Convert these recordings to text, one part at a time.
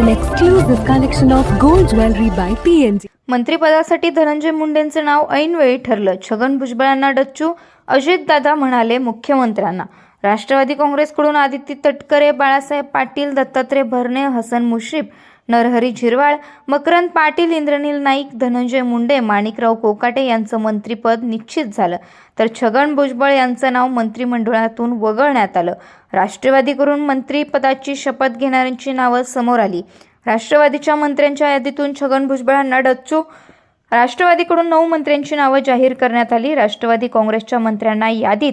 An exclusive collection of gold jewelry by PNG. मंत्रिपदासाठी धनंजय मुंडेंचं नाव ऐनवेळी ठरलं छगन भुजबळांना डच्चू अजितदादा म्हणाले मुख्यमंत्र्यांना राष्ट्रवादी काँग्रेसकडून आदित्य तटकरे बाळासाहेब पाटील दत्तात्रय भरणे हसन मुश्रीफ नरहरी झिरवाळ मकरंद पाटील इंद्रनील नाईक धनंजय मुंडे माणिकराव कोकाटे यांचं मंत्रिपद निश्चित झालं. तर छगन भुजबळ यांचं नाव मंत्रिमंडळातून वगळण्यात आलं. राष्ट्रवादीकडून मंत्रिपदाची शपथ घेणाऱ्यांची नावं समोर आली. राष्ट्रवादीच्या मंत्र्यांच्या यादीतून छगन भुजबळांना डच्चू. राष्ट्रवादीकडून नऊ मंत्र्यांची नावं जाहीर करण्यात आली. राष्ट्रवादी काँग्रेसच्या मंत्र्यांना यादीत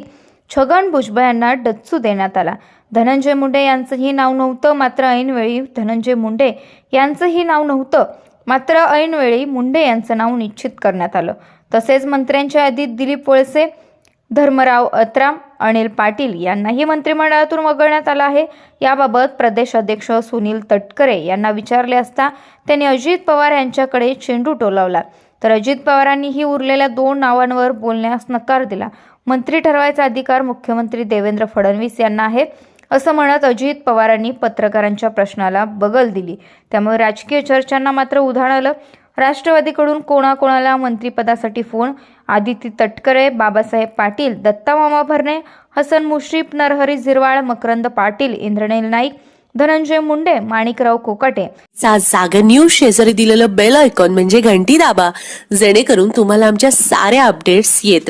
छगन भुजबळ यांना डच्चू देण्यात आला. धनंजय मुंडे यांचंही नाव नव्हतं मात्र ऐनवेळी धनंजय मुंडे यांचंही नाव नव्हतं मात्र ऐनवेळी मुंडे यांचं नाव निश्चित करण्यात आलं. तसेच मंत्र्यांच्या यादीत दिलीप वळसे धर्मराव अत्राम अनिल पाटील यांनाही मंत्रिमंडळातून वगळण्यात आलं आहे. याबाबत प्रदेश अध्यक्ष सुनील तटकरे यांना विचारले असता त्यांनी अजित पवार यांच्याकडे चेंडू टोलावला. तर अजित पवारांनीही उरलेल्या दोन नावांवर बोलण्यास नकार दिला. मंत्री ठरवायचा अधिकार मुख्यमंत्री देवेंद्र फडणवीस यांना आहे. असं म्हणत अजित पवारांनी पत्रकारांच्या प्रश्नाला बगल दिली. त्यामुळे राजकीय चर्चांना मात्र उधाण आलं. राष्ट्रवादीकडून कोणाकोणाला मंत्रिपदासाठी फोन? आदिती तटकरे बाबासाहेब पाटील दत्तामामा भरणे हसन मुश्रीफ नरहरी झिरवाळ मकरंद पाटील इंद्रनील नाईक धनंजय मुंडे माणिकराव कोकाटे. सागर न्यूज शेजारी दिलेलं बेल आयकॉन म्हणजे घंटी दाबा. जेणेकरून तुम्हाला आमच्या साऱ्या अपडेट्स येत